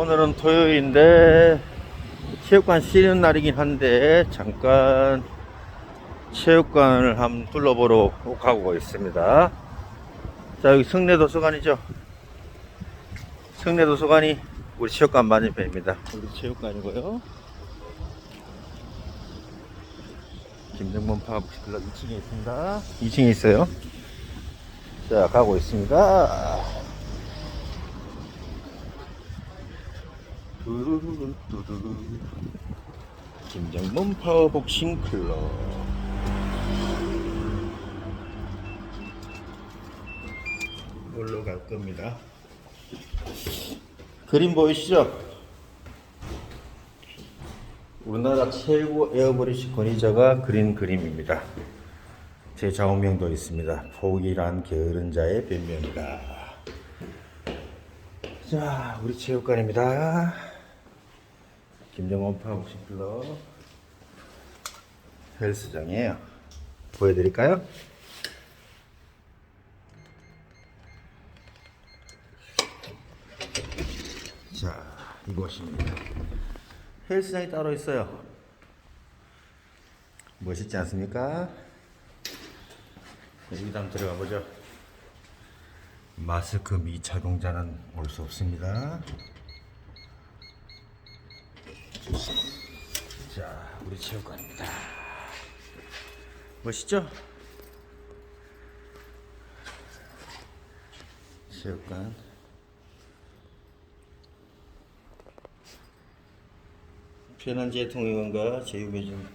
오늘은 토요일인데 체육관 쉬는 날이긴 한데 잠깐 체육관을 한번 둘러보러 가고 있습니다. 자 여기 성내도서관이죠. 성내도서관이 우리 체육관 맞은편입니다. 우리 체육관이고요. 김정문 파업시클럽 2층에 있습니다. 2층에 있어요. 자 가고 있습니다. 두루루루루루. 김정문 파워복싱 클럽 올라갈 겁니다. 그림 보이시죠? 우리나라 최고 에어브리시 권위자가 그린 그림입니다. 제 좌우명도 있습니다. 포기란 게으른 자의 변명이다. 자, 우리 체육관입니다. 김정원 파복싱 클럽 헬스장이에요. 보여드릴까요? 자, 이곳입니다. 헬스장이 따로 있어요. 멋있지 않습니까? 여기도 한번 들어가 보죠. 마스크 미착용자는 올 수 없습니다. 자, 우리 체육관입니다. 멋있죠? 체육관. 편한제 통행원과 제휴매진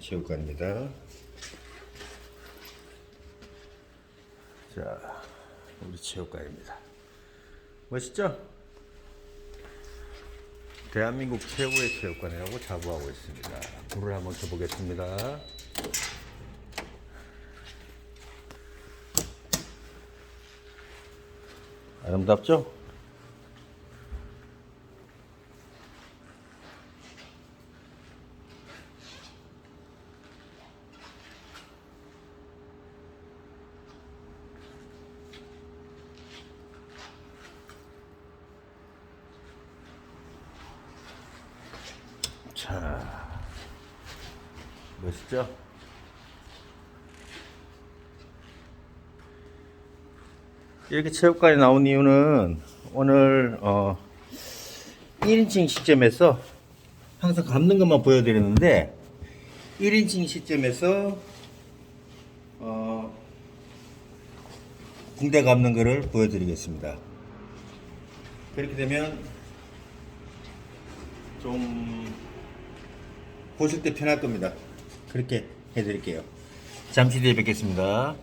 체육관입니다. 자, 우리 체육관입니다. 멋있죠? 대한민국 최고의 체육관이라고 자부하고 있습니다. 불을 한번 켜보겠습니다. 아름답죠? 자, 멋있죠? 이렇게 체육관에 나온 이유는 오늘 어 1인칭 시점에서 항상 감는 것만 보여드리는데 1인칭 시점에서 어 붕대 감는 거를 보여드리겠습니다. 그렇게 되면 좀 보실 때 편할 겁니다. 그렇게 해드릴게요. 잠시 뒤에 뵙겠습니다.